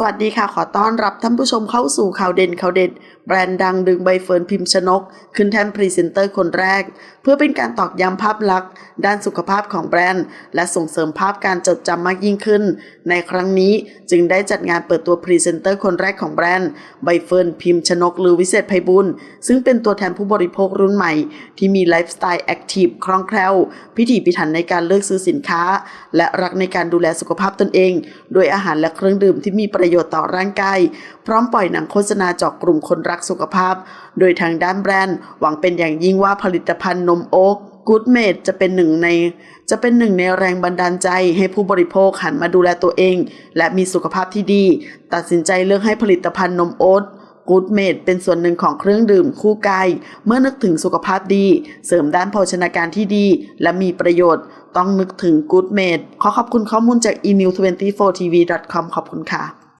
สวัสดีค่ะ ขอต้อนรับท่านผู้ชมเข้าสู่ข่าวเด่นข่าวเด็ด แบรนด์ดังดึงใบเฟิร์นพิมพ์ชนก ขึ้นแท่นพรีเซนเตอร์คนแรก เพื่อเป็นการตอกย้ำภาพลักษณ์ ด้านสุขภาพของแบรนด์ และส่งเสริมภาพการจดจำมากยิ่งขึ้น ในครั้งนี้จึงได้จัดงานเปิดตัวพรีเซนเตอร์คนแรกของแบรนด์ใบเฟิร์นพิมพ์ชนกหรือวิเศษไพบุญซึ่งเป็นตัวแทนผู้บริโภครุ่นใหม่ ที่มีไลฟ์สไตล์แอคทีฟคล่องแคล่วพิถีพิถันในการเลือกซื้อสินค้า และรักในการดูแลสุขภาพตนเอง โดยอาหารและเครื่องดื่มที่มีประโยชน์ต่อร่างกาย พร้อมปล่อยหนังโฆษณาเจาะกลุ่มคนรักสุขภาพ โดยทางด้านแบรนด์ หวังเป็นอย่างยิ่งว่าผลิตภัณฑ์นมโอ๊กกูดเมดจะเป็นหนึ่งในจะเป็นหนึ่งในแรงบันดาลใจให้ผู้บริโภคหันมาดูแลตัวเอง และมีสุขภาพที่ดี ตัดสินใจเลือกให้ผลิตภัณฑ์นมโอ๊ตกูดเมดเป็นส่วนหนึ่งของเครื่องดื่มคู่กาย เมื่อนึกถึงสุขภาพดี เสริมด้านโภชนาการที่ดี และมีประโยชน์ ต้องนึกถึงกูดเมดขอขอบคุณข้อมูลจาก e-new24tv.com ขอบคุณค่ะ